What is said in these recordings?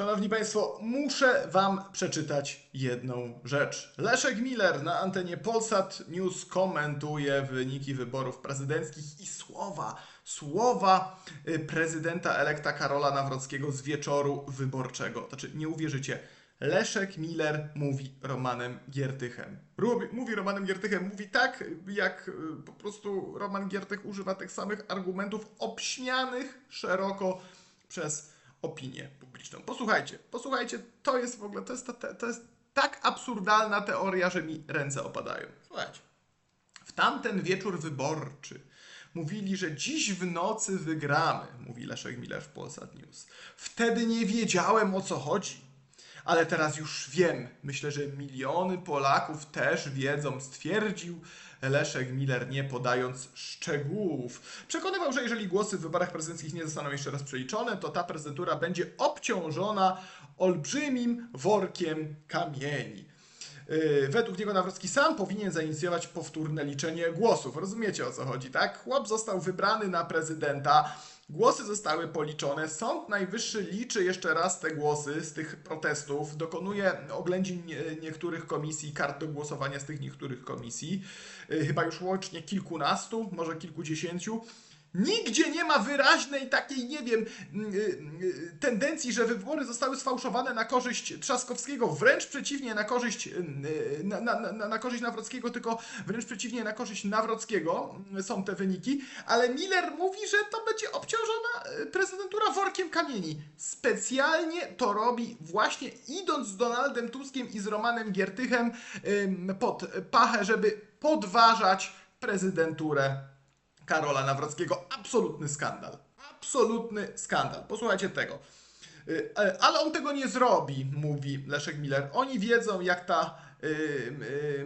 Szanowni Państwo, muszę Wam przeczytać jedną rzecz. Leszek Miller na antenie Polsat News komentuje wyniki wyborów prezydenckich i słowa, słowa y, prezydenta elekta Karola Nawrockiego z wieczoru wyborczego. Znaczy, nie uwierzycie. Leszek Miller mówi Romanem Giertychem. Mówi Romanem Giertychem, mówi tak, jak y, po prostu Roman Giertych używa tych samych argumentów obśmianych szeroko przez opinię publiczną. Posłuchajcie, posłuchajcie, to jest w ogóle, to jest, ta- to jest tak absurdalna teoria, że mi ręce opadają. Słuchajcie. W tamten wieczór wyborczy mówili, że dziś w nocy wygramy, mówi Leszek Miller w Polsat News. Wtedy nie wiedziałem o co chodzi. Ale teraz już wiem. Myślę, że miliony Polaków też wiedzą, stwierdził Leszek Miller, nie podając szczegółów. Przekonywał, że jeżeli głosy w wyborach prezydenckich nie zostaną jeszcze raz przeliczone, to ta prezydentura będzie obciążona olbrzymim workiem kamieni. Yy, Według niego Nawrocki sam powinien zainicjować powtórne liczenie głosów. Rozumiecie o co chodzi, tak? Chłop został wybrany na prezydenta, głosy zostały policzone, Sąd Najwyższy liczy jeszcze raz te głosy z tych protestów, dokonuje oględzin nie- niektórych komisji, kart do głosowania z tych niektórych komisji, yy, chyba już łącznie kilkunastu, może kilkudziesięciu. Nigdzie nie ma wyraźnej takiej, nie wiem, mm, y, y, tendencji, że wybory zostały sfałszowane na korzyść Trzaskowskiego, wręcz przeciwnie, na korzyść, y, na, na, na, na korzyść Nawrockiego, tylko wręcz przeciwnie, na korzyść Nawrockiego y, są te wyniki, ale Miller mówi, że to będzie obciążona prezydentura workiem kamieni. Specjalnie to robi właśnie idąc z Donaldem Tuskiem i z Romanem Giertychem pod pachę, żeby podważać prezydenturę Karola Nawrockiego. Absolutny skandal. Absolutny skandal. Posłuchajcie tego. Y, e, Ale on tego nie zrobi, mówi Leszek Miller. Oni wiedzą, jak ta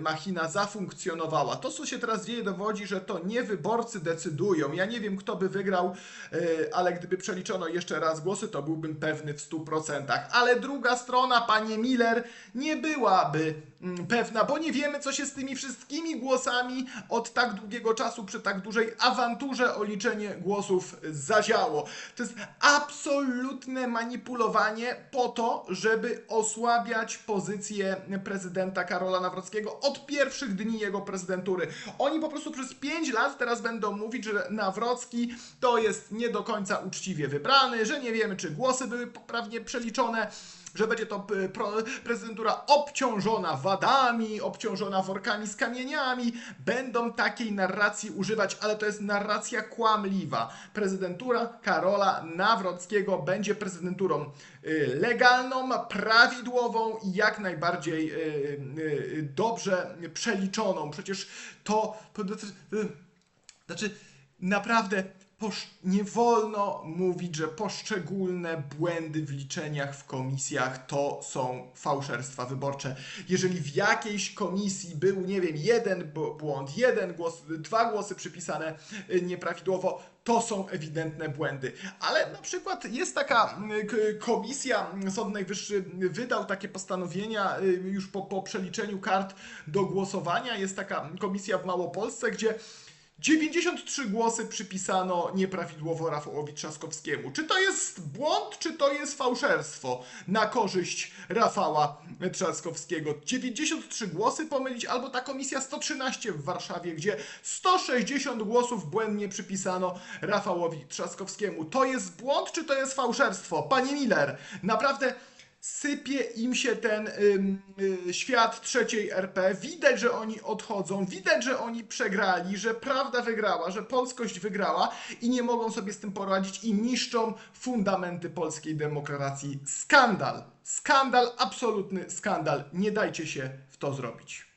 machina zafunkcjonowała. To, co się teraz dzieje, dowodzi, że to nie wyborcy decydują. Ja nie wiem, kto by wygrał, y, ale gdyby przeliczono jeszcze raz głosy, to byłbym pewny w 100%. Ale druga strona, panie Miller, nie byłaby mm, pewna, bo nie wiemy, co się z tymi wszystkimi głosami od tak długiego czasu przy tak dużej awanturze o liczenie głosów zadziało. To jest absolutne manipulowanie po to, żeby osłabiać pozycję prezydenta Karola Nawrockiego od pierwszych dni jego prezydentury. Oni po prostu przez 5 lat teraz będą mówić, że Nawrocki to jest nie do końca uczciwie wybrany, że nie wiemy, czy głosy były poprawnie przeliczone że będzie to pro, prezydentura obciążona wadami, obciążona workami z kamieniami. Będą takiej narracji używać, ale to jest narracja kłamliwa. Prezydentura Karola Nawrockiego będzie prezydenturą y, legalną, prawidłową i jak najbardziej y, dobrze przeliczoną. Przecież to. Znaczy, naprawdę posz- nie wolno mówić, że poszczególne błędy w liczeniach w komisjach to są fałszerstwa wyborcze. Jeżeli w jakiejś komisji był, nie wiem, jeden błąd, jeden głos, dwa głosy przypisane y, nieprawidłowo, to są ewidentne błędy. Ale na przykład jest taka y, komisja, y, Sąd Najwyższy wydał takie postanowienia y, już po, po przeliczeniu kart do głosowania. Jest taka komisja w Małopolsce, gdzie 93 głosy przypisano nieprawidłowo Rafałowi Trzaskowskiemu. Czy to jest błąd, czy to jest fałszerstwo na korzyść Rafała Trzaskowskiego? 93 głosy pomylić, albo ta komisja 113 w Warszawie, gdzie 160 głosów błędnie przypisano Rafałowi Trzaskowskiemu. To jest błąd, czy to jest fałszerstwo? Panie Miller, naprawdę sypie im się ten ym, y, świat trzeciej RP. Widać, że oni odchodzą, widać, że oni przegrali, że prawda wygrała, że polskość wygrała i nie mogą sobie z tym poradzić i niszczą fundamenty polskiej demokracji. Skandal, skandal, absolutny skandal. Nie dajcie się w to zrobić.